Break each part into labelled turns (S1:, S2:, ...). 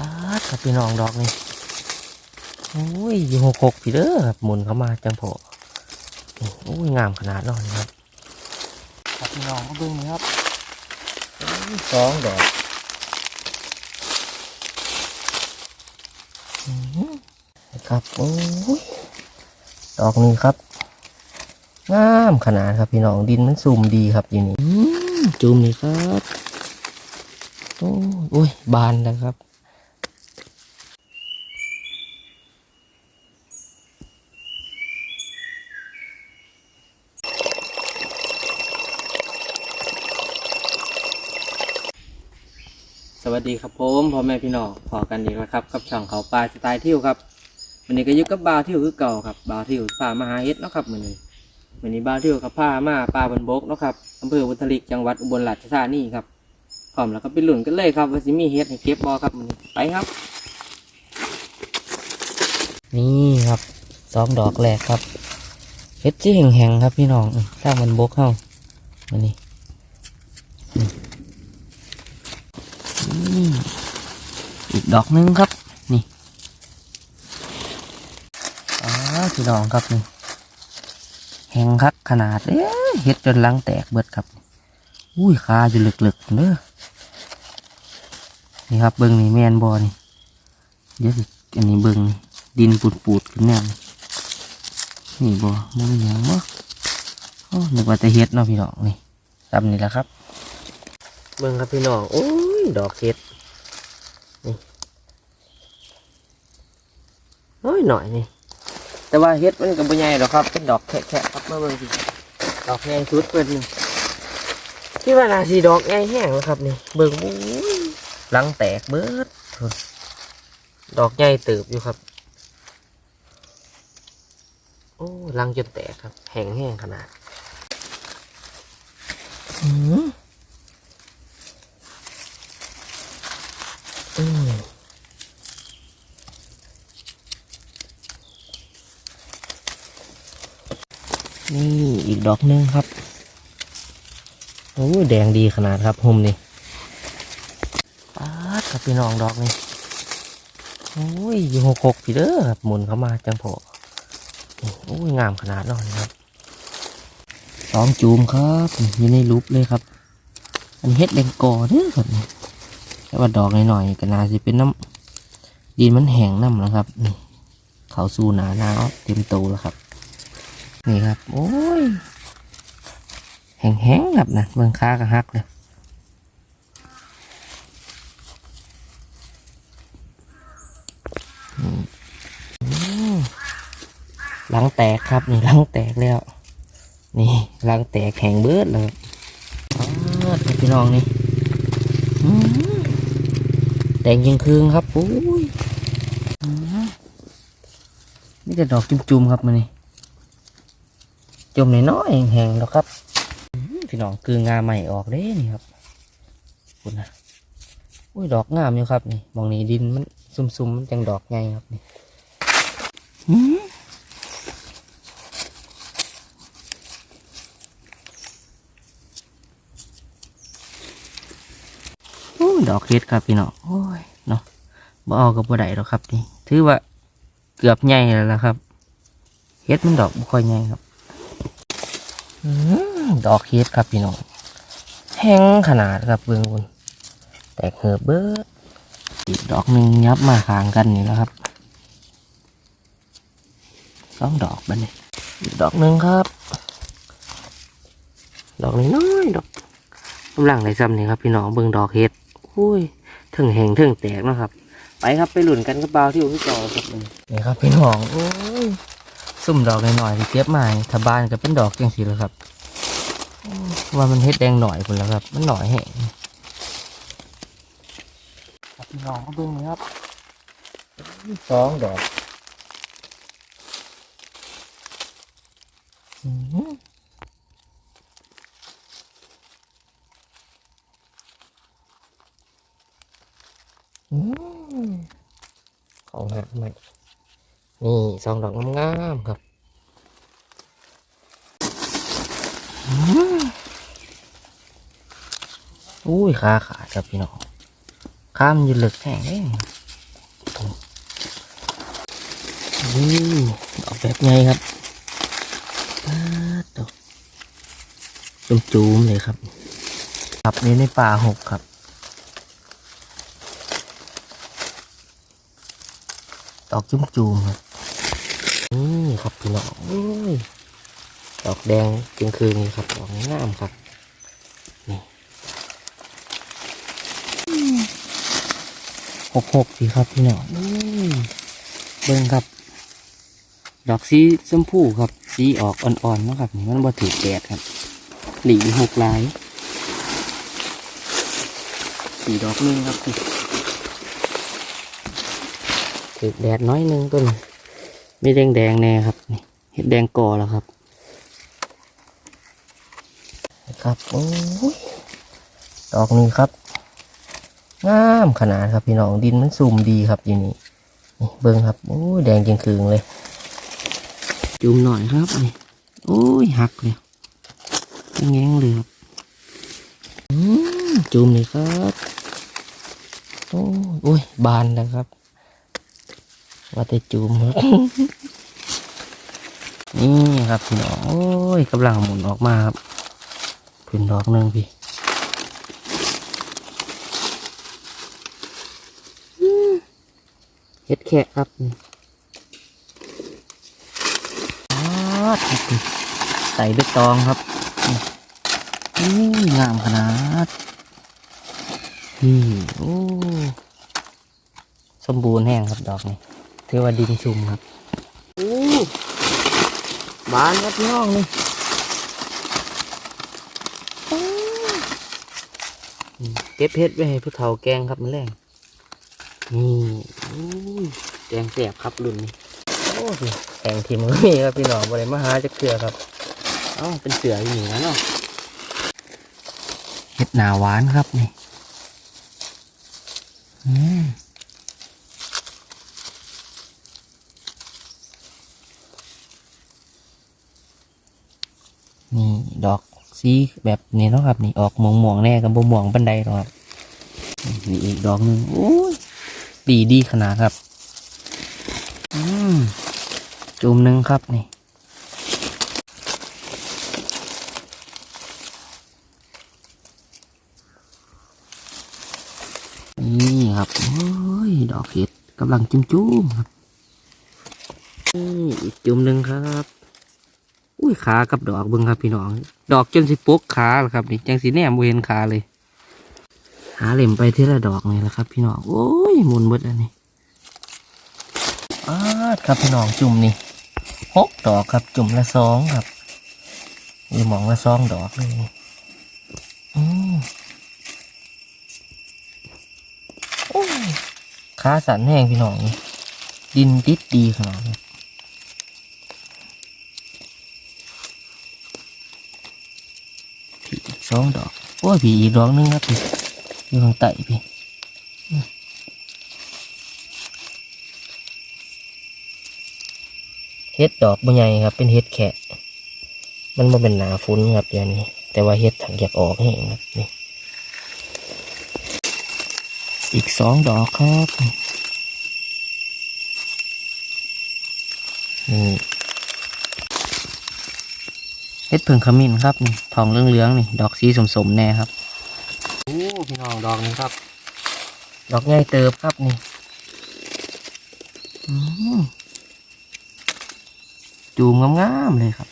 S1: ปาดครับพี่น้องดอกนี่โอ้ยอยู่หกหกพี่เด้อครับหมุนเข้ามาจังโผนี่โอ้ยงามขนาดนั้นครับครับพี่น้องมาเบิ่งนี่ครับโอ้ยสองดอกอื้อหือครับโอ้ยดอกนี้ครับงามขนาดครับพี่น้องดินมันซุ่มดีครับอยู่นี่อื้อจุ่มนี่ครับโอ้ยโอ้ยบานแล้วครับ สวัสดีครับผมพ่อแม่พี่น้องพอกันอีกแล้วครับกับช่องเขาปลาสไตล์เที่ยวครับวันนี้ก็ยึดกับบาวเที่ยวคือเก่าครับบาวเที่ยวพามหาเฮ็ดเนาะครับวันนี้วันนี้บาวเที่ยวกับพามาปลาบนบกเนาะครับอำเภอบุตริกจังหวัดอุบลราชธานีครับพร้อมแล้วก็ไปหลุ่นกันเลยครับว่าสิมีเฮ็ดให้เก็บบอครับวันนี้ไปครับ นี่ครับสองดอกแรกครับเฮ็ดที่แห้งๆครับพี่น้องถ้ามันบกเข้าวันนี้ อีกดอกนึงครับ นี่อ๋อพี่น้องครับนี่แหงคักขนาดเอ๊ะเฮ็ดจนลังแตกเบิดครับ อุ้ยขาอยู่ลึกๆเด้อนี่ครับเบิ้งนี่แมนบอนี่เดี๋ยวสิอันนี้เบิ้งดินปูดๆขึ้นแน่นี่นี่บอมันเป็นหยังบ่โอ้นึกว่าจะเฮ็ดเนาะพี่น้องนี่ตำนี่แหละครับ เบิ่งครับพี่น้องโอ้ ดอกเห็ดนี่โอ้ยหน่อยนี่ แต่ว่าเห็ดมันก็บ่ใหญ่หรอกครับ เป็นดอกแค่ๆครับมาเบิ่งสิดอกใหญ่สุดเพิ่นนี่ที่ว่านาสีดอกใหญ่แห้งแล้วครับนี่ เบิ่งโอ้ยหลังแตกเบิดพุ่นดอกใหญ่เติบอยู่ครับ โอ้หลังจนแตกครับ แห้งแห้งขนาด อืม อืมนี่อีก ดอกหนึงครับ โอ้ยแดงดีขนาดครับหุ่มนี่ปาดครับพี่น้องดอกนี่โอ้ยอยู่หกหกพี่เด้อครับหมุนเข้ามาจังโผนี่โอ้ยงามขนาดนั้นครับสองจูมครับอยู่ในรูปเลยครับ อันเฮ็ดแดงกอเด้อครับนี่แต่ว่าดอกหน่อยๆก็น่าจะเป็นน้ำดินมันแห้งน้ำนะครับนี่เขาสู่หนาหนาวเต็มโตแล้วครับ นี่ครับ โอ้ย แห้งๆครับนะเมืองค้ากระฮักเลยหลังแตกครับนี่หลังแตกแล้ว นี่หลังแตกแข็งเบิดเลยพี่น้องนี่แดงยังคืงครับโอ้ยนี่แต่ดอกจุ่มๆครับมันนี่จุ่มน้อยๆแห้งๆแล้วครับ พี่น้องคืองาใหม่ออกเด้นี่ครับคุณนะอุ้ยดอกงามอยู่ครับนี่มองนี้ดินมันซุ่มๆมันจังดอกไงครับนี่อืมโอ้ดอกเฮ็ดครับพี่น้องโอ้ยเนาะบ่เอากับบ่ได้หรอกครับนี่ถือว่าเกือบใหญ่แล้วล่ะครับเฮ็ดมันดอกบ่ค่อยใหญ่ครับ อืม ดอกเฮ็ดครับพี่น้องแห้งขนาดครับเบิ่งคุณแตกเหือบเบิดอีกดอกหนึ่งยับมาขางกันนี่แล้วครับสองดอกบัดนี้อีกดอกหนึ่งครับ ดอกน้อยดอกกำลังในซ้ำนี่ครับพี่น้องเบิ่งดอกเฮ็ดอุ้ยถึงแหงถึงแตกนะครับไปครับไปหลุนกันกับเบาที่อยู่ที่จอครับนี่ครับพี่น้องโอ้ยซุ่มดอกหน่อยๆที่เก็บมาถ้าบานก็เป็นดอกจังสีแล้วครับ ว่ามันเฮ็ดแดงหน่อยคนแล้วครับ มันหน่อยแห้งครับพี่น้องมาเบิ่งนี่ครับสองดอกอืมอืมของหักใหม่นี่สองดอกงามๆครับอืม อุ้ยขาขาดครับพี่น้องข้ามยืนเหลึกแข็งเองนี่ดอกแบบไงครับป๊าดดอกจุ้มๆเลยครับครับนี่ในป่าหกครับดอกจุ้มจูมครับนี่ครับพี่น้องโอ้ยดอกแดงจึงคืนนี่ครับดอกงามครับ หกหกสิครับพี่น้องอุ้ยเบิ่งครับ ดอกสีชมพูครับ สีออกอ่อนๆเนาะครับนี่มันบ่ถือแดดครับ หลีหกลายสีดอกหนึงครับนี่ถือแดดน้อยหนึงต้นไม่แดงแดงๆแน่ครับนี่เห็ดแดงก่อแล้วครับครับโอ้ยดอกนี้ครับ งามขนาดครับพี่น้องดินมันซุ่มดีครับอยู่นี่นี่เบิ้งครับโอ้ยแดงจริงคืงเลย จุ่มหน่อยครับนี่โอ้ยหักเลยแง้งเลยครับจุ่มเลยครับโอ้ยโอ้ยบานแล้วครับ ว่าแต่จูมครับนี่ครับพี่น้องโอ้ยกำลังหมุนออกมาครับพื้นดอกหนึ่งพี่อืม เฮ็ดแค่ครับนี่อ้าวใส่ใบตองครับนี่งามขนาดนี่โอ้สมบูรณ์แห้งครับดอกนี้ถือว่าดินชุ่มครับโอ้บานครับพี่น้องนี่อืมเก็บเพชรไว้ให้ผู้เฒ่าแกงครับมันแรง นี่โอ้ยแกงแสบครับรุ่นนี้โอ้ยแกงทีมก็มีครับพี่น้องบริมาหาจะเกลือครับเอ้าเป็นเสืออยู่นี่นะเนาะเห็ดหนาหวานครับนี่อืมนี่ดอกสีแบบนี้เนาะครับ นี่ออกม่วงม่วงๆแน่กับบ่ม่วงบันไดหรอกครับนี่อีกดอกหนึ่งโอ้ย ดีดีขนาดครับ อืมจุ่มหนึ่งครับนี่นี่ครับโอ้ยดอกเห็ดกำลังจุ่มๆครับนี่อีกจุ่มหนึ่งครับ อุ้ยขากับดอกเบิ้งครับพี่น้อง ดอกจนสิปกขาล้วครับนี่จังสีแนมบ่เห็นขาเลย หาเหล่มไปทีละดอกนี่แหละครับ พี่น้อง โอ้ยมุนเบิดอันนี้อาครับพี่น้องจุ่มนี่หกดอกครับ จุ่มละสองครับนี่หมองละสองดอกเลยอืมโอ้ยขาสันแห้งพี่น้องนี่ดินติดดีขนาดนี้ผีอีกสองดอก โอ้ยผีอีกดอกหนึงครับพี่ อยู่างใต้พี่เฮ็ดดอกบ่ใหญ่ครับ เป็นเฮ็ดแขะมันมาเป็นหนาฟุ้นครับเดี๋ยวนี้ แต่ว่าเฮ็ดถังอยากออกแห้งครับนี่อีกสองดอกครับนี่เฮ็ดเพิ่งขมิ้นครับนี่ทองเหลืองๆนี่ ดอกสีสมๆแน่ครับ พี่น้องดอกนี้ครับ ดอกใหญ่เติบครับนี่อืมจูมงามๆเลยครับ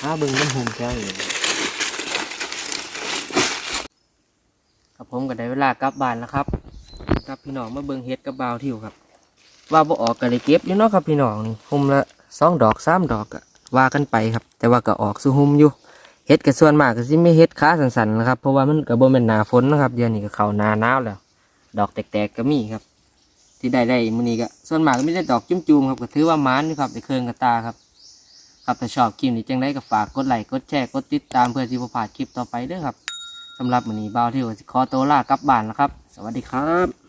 S1: ถ้าเบึงมันหุ่มแก้วอยู่ครับผมก็ได้เวลากลับบ้านแล้วครับครับพี่น้องมาเบิ่งเฮ็ดกับบาวทิวครับ ว่าบ่ออกก็เลยเก็บอยู่เนาะครับพี่น้องนี่หุมละสองดอกสามดอกก็ว่ากันไปครับ แต่ว่าก็ออกสู่หุมอยู่ เฮ็ดก็ส่วนมากก็สิไม่เฮ็ดขาสันๆนะครับ เพราะว่ามันก็บ่แม่นหนาฝนนะครับเดือนนี้ก็เข้าหนาหนาวแล้ว ดอกแตกๆก็มีครับ ที่ได้ได้มื้อนี้ก็ส่วนมากก็มีแต่ดอกจุ่มๆครับก็ถือว่ามานอยู่ครับได้เครื่องกระตาครับ ครับถ้าชอบคลิปนี้จังไดก็ฝากกดไลค์กดแชร์กดติดตามเพื่อสิบ่พลาดคลิปต่อไปเด้อครับสำหรับวันนี้บ่าวที่ขอตัวลากลับบ้านแล้วครับ สวัสดีครับ